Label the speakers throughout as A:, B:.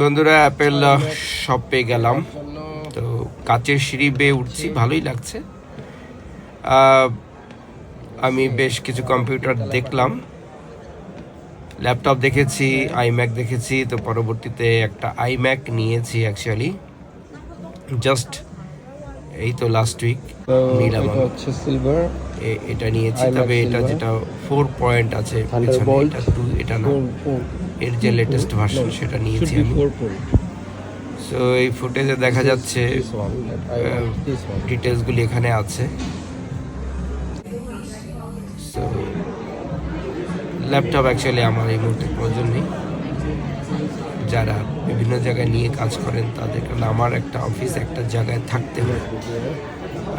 A: বন্ধুরা অ্যাপেল শপে গেলাম। তো কাচের সিঁড়ি বেয়ে উঠছি ভালোই লাগছে। আমি বেশ কিছু কম্পিউটার দেখলাম। ল্যাপটপ দেখেছি আইম্যাক দেখেছি তো পরবর্তীতে একটা আইম্যাক নিয়েছি অ্যাকচুয়ালি জাস্ট এই তো লাস্ট উইক নিলাম
B: হচ্ছে সিলভার
A: এটা নিয়েছি তবে এটা যেটা ফোর পয়েন্ট আছে পেছনে, এটা টু এটা না। এর যে লেটেস্ট ভার্সন সেটা নিয়েছি আমি। সো এই ফুটেজে দেখা যাচ্ছে ডিটেলসগুলি এখানে আছে। সো ল্যাপটপ অ্যাকচুয়ালি আমার এই মুহূর্তে প্রয়োজন নেই। যারা বিভিন্ন জায়গায় নিয়ে কাজ করেন তাদের কারণ আমার একটা অফিস একটা জায়গায় থাকতে হয়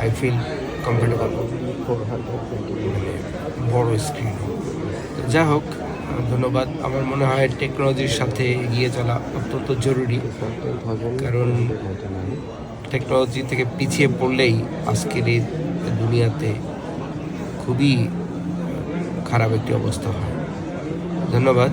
A: আই ফিল কমফোর্টেবল বড় স্ক্রিন যা হোক, ধন্যবাদ। আমার মনে হয় টেকনোলজির সাথে এগিয়ে চলা অত্যন্ত জরুরি। কারণ টেকনোলজি থেকে পিছিয়ে পড়লেই আজকের এই দুনিয়াতে খুবই খারাপ একটি অবস্থা হয়। ধন্যবাদ।